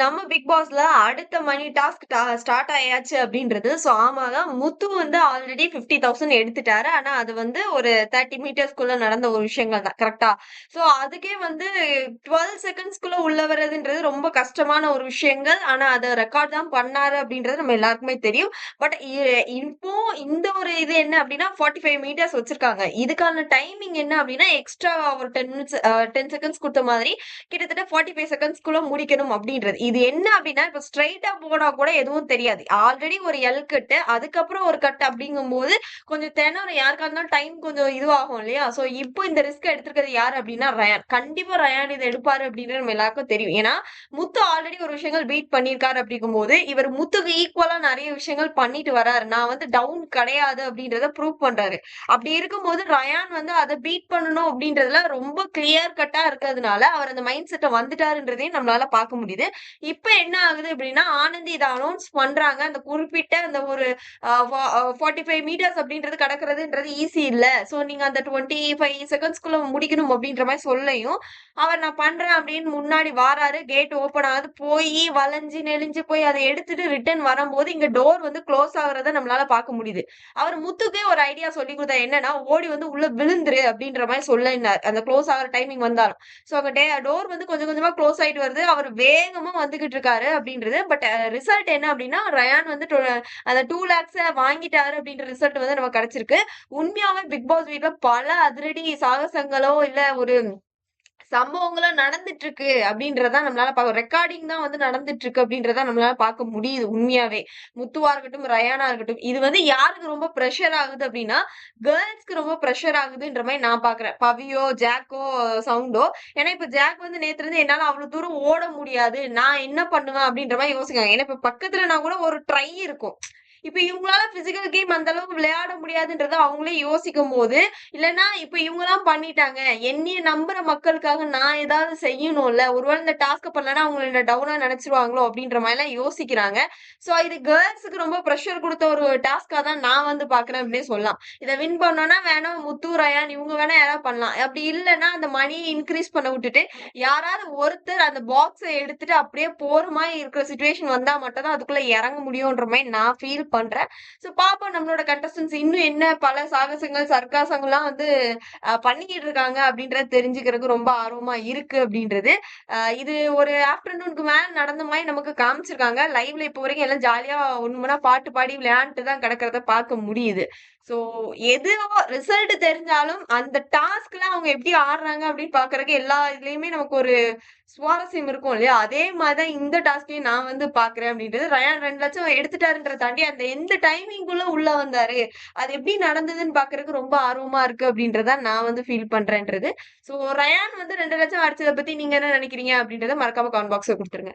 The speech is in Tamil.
நம்ம பிக் பாஸ்ல அடுத்த மணி டாஸ்க் ஸ்டார்ட் ஆயாச்சு அப்படின்றது ஸோ ஆமாங்க முத்து வந்து ஆல்ரெடி ஃபிஃப்டி தௌசண்ட் எடுத்துட்டாரு. ஆனா அது வந்து ஒரு தேர்ட்டி மீட்டர்ஸ்குள்ள நடந்த ஒரு விஷயங்கள் தான் கரெக்டா ஸோ அதுக்கே வந்து டுவெல் செகண்ட்ஸ்குள்ள உள்ள வர்றதுன்றது ரொம்ப கஷ்டமான ஒரு விஷயங்கள். ஆனா அதை ரெக்கார்ட் தான் பண்ணாரு அப்படின்றது நம்ம எல்லாருக்குமே தெரியும். பட் இப்போ இந்த ஒரு இது என்ன அப்படின்னா ஃபார்ட்டி ஃபைவ் மீட்டர்ஸ் வச்சிருக்காங்க. இதுக்கான டைமிங் என்ன அப்படின்னா எக்ஸ்ட்ரா ஒரு டென் மினிட்ஸ் டென் செகண்ட்ஸ் கொடுத்த மாதிரி கிட்டத்தட்ட ஃபார்ட்டி ஃபைவ் செகண்ட்ஸ்குள்ள முடிக்கணும் அப்படின்றது. இது என்ன அப்படின்னா இப்ப ஸ்ட்ரைட்டா போனா கூட எதுவும் தெரியாது. ஆல்ரெடி ஒரு எல் கட்டு அதுக்கப்புறம் ஒரு கட் அப்படிங்கும் போது கொஞ்சம் தினம் யாருக்கா இருந்தாலும் டைம் கொஞ்சம் இதுவாகும் இல்லையா? சோ இப்போ இந்த ரிஸ்க் எடுத்திருக்கிறது யாரு அப்படின்னா ரயான் கண்டிப்பா ரயான் இதை எடுப்பாரு அப்படின்னு நம்ம எல்லாருக்கும் தெரியும். ஏன்னா முத்து ஆல்ரெடி ஒரு விஷயங்கள் பீட் பண்ணியிருக்காரு அப்படிங்கும் போது இவர் முத்துக்கு ஈக்குவலா நிறைய விஷயங்கள் பண்ணிட்டு வராரு. நான் வந்து டவுன் கிடையாது அப்படின்றத ப்ரூவ் பண்றாரு. அப்படி இருக்கும்போது ரயான் வந்து அதை பீட் பண்ணணும் அப்படின்றதுல ரொம்ப கிளியர் கட்டா இருக்கிறதுனால அவர் அந்த மைண்ட் செட்டை வந்துட்டாருன்றதையும் நம்மளால பார்க்க முடியுது. இப்ப என்ன ஆகுது அப்படின்னா ஆனந்தி இதை அனௌன்ஸ் பண்றாங்க. அந்த குறிப்பிட்ட அந்த ஒரு ஃபார்ட்டி ஃபைவ் மீட்டர்ஸ் அப்படின்றது கடக்கிறதுன்றது ஈஸி இல்ல. சோ நீங்க அந்த டுவெண்ட்டி ஃபைவ் செகண்ட்ஸ்குள்ள முடிக்கணும் அப்படின்ற மாதிரி சொல்லையும். அவர் நான் பண்றேன் அப்படின்னு முன்னாடி வாராரு. கேட் ஓபன் ஆகுது. போய் வளைஞ்சு நெளிஞ்சு போய் அதை எடுத்துட்டு ரிட்டர்ன் வரும்போது இங்க டோர் வந்து க்ளோஸ் ஆகுறத நம்மளால பார்க்க முடியுது. அவர் முத்துக்கே ஒரு ஐடியா சொல்லி கொடுத்தா என்னன்னா ஓடி வந்து உள்ள விழுந்துரு அப்படின்ற மாதிரி சொல்லினார். அந்த க்ளோஸ் ஆகிற டைமிங் வந்தாலும். ஸோ அங்க டோர் வந்து கொஞ்சம் கொஞ்சமா க்ளோஸ் ஆயிட்டு வருது. அவர் வேகமா வந்துகிட்டு இருக்காரு அப்படின்றது பட் ரிசல்ட் என்ன அப்படின்னா ரயான் வந்து அந்த டூ லேக்ஸ் வாங்கிட்டாரு அப்படின்ற ரிசல்ட் வந்து நமக்கு கிடைச்சிருக்கு. உண்மையாவே பிக் பாஸ் வீட்ல பல அதிரடி சாகசங்களோ இல்ல ஒரு சம்பவங்களும் நடந்துட்டு இருக்கு அப்படின்றதா நம்மளால பார்க்க ரெக்கார்டிங் தான் வந்து நடந்துட்டு இருக்கு அப்படின்றத நம்மளால பார்க்க முடியுது உண்மையாவே. முத்துவா இருக்கட்டும் ரயானா இருக்கட்டும் இது வந்து யாருக்கு ரொம்ப ப்ரெஷர் ஆகுது அப்படின்னா கேர்ள்ஸ்க்கு ரொம்ப ப்ரெஷர் ஆகுதுன்ற மாதிரி நான் பாக்குறேன். பவியோ ஜாக்கோ சவுண்டோ ஏன்னா இப்ப ஜாக் வந்து நேத்துல இருந்து என்னால அவ்வளவு தூரம் ஓட முடியாது. நான் என்ன பண்ணுவேன் அப்படின்ற மாதிரி யோசிக்காங்க ஏன்னா இப்ப பக்கத்துல நான் கூட ஒரு ட்ரை இருக்கும். இப்ப இவங்களால பிசிக்கல் கேம் அந்த அளவுக்கு விளையாட முடியாதுன்றத அவங்களே யோசிக்கும் போது இல்லைன்னா இப்ப இவங்க எல்லாம் பண்ணிட்டாங்க. என்னைய நம்புற மக்களுக்காக நான் ஏதாவது செய்யணும்ல? ஒருவேளை இந்த டாஸ்க் பண்ணலன்னா அவங்க டவுனா நினைச்சிருவாங்களோ அப்படின்ற மாதிரி எல்லாம் யோசிக்கிறாங்க. சோ இது கேர்ள்ஸுக்கு ரொம்ப ப்ரெஷர் கொடுத்த ஒரு டாஸ்கா தான் நான் வந்து பாக்குறேன் அப்படின்னு சொல்லலாம். இதை வின் பண்ணோம்னா வேணா முத்து ரயான் இவங்க வேணா யாராவது பண்ணலாம். அப்படி இல்லைன்னா அந்த மணியை இன்க்ரீஸ் பண்ண விட்டுட்டு யாராவது ஒருத்தர் அந்த பாக்ஸை எடுத்துட்டு அப்படியே போற மாதிரி இருக்கிற சுச்சுவேஷன் வந்தா மட்டும் தான் அதுக்குள்ள இறங்க முடியும்ன்ற மாதிரி நான் ஃபீல் பண்றேன். ஸோ பாப்போம் நம்மளோட கண்டஸ்டன்ஸ் இன்னும் என்ன பல சாகசங்கள் சர்க்காசங்கள்லாம் வந்து பண்ணிக்கிட்டு இருக்காங்க அப்படின்றத தெரிஞ்சுக்கிறதுக்கு ரொம்ப ஆர்வமா இருக்கு அப்படின்றது. இது ஒரு ஆஃப்டர்நூனுக்கு மேல நடந்த மாதிரி நமக்கு காமிச்சிருக்காங்க. லைவ்ல இப்போ வரைக்கும் எல்லாம் ஜாலியா ஒண்ணுமனா பாட்டு பாடி விளையாண்டுட்டு தான் கிடக்கிறத பார்க்க முடியுது. சோ எதுவோ ரிசல்ட் தெரிஞ்சாலும் அந்த டாஸ்க்ல அவங்க எப்படி ஆடுறாங்க அப்படின்னு பாக்குறதுக்கு எல்லா இதுலயுமே நமக்கு ஒரு சுவாரஸ்யம் இருக்கும் இல்லையா? அதே மாதிரிதான் இந்த டாஸ்கையும் நான் வந்து பாக்குறேன் அப்படின்றது ரயான் ரெண்டு லட்சம் எடுத்துட்டாருன்ற தாண்டி அந்த எந்த டைமிங்குள்ள உள்ள வந்தாரு? அது எப்படி நடந்ததுன்னு பாக்குறதுக்கு ரொம்ப ஆர்வமா இருக்கு அப்படின்றத நான் வந்து ஃபீல் பண்றேன்றது. சோ ரயான் வந்து ரெண்டு லட்சம் அடிச்சதை பத்தி நீங்க என்ன நினைக்கிறீங்க அப்படின்றத மறக்காம கமெண்ட் பாக்ஸ்ல கொடுத்துருங்க.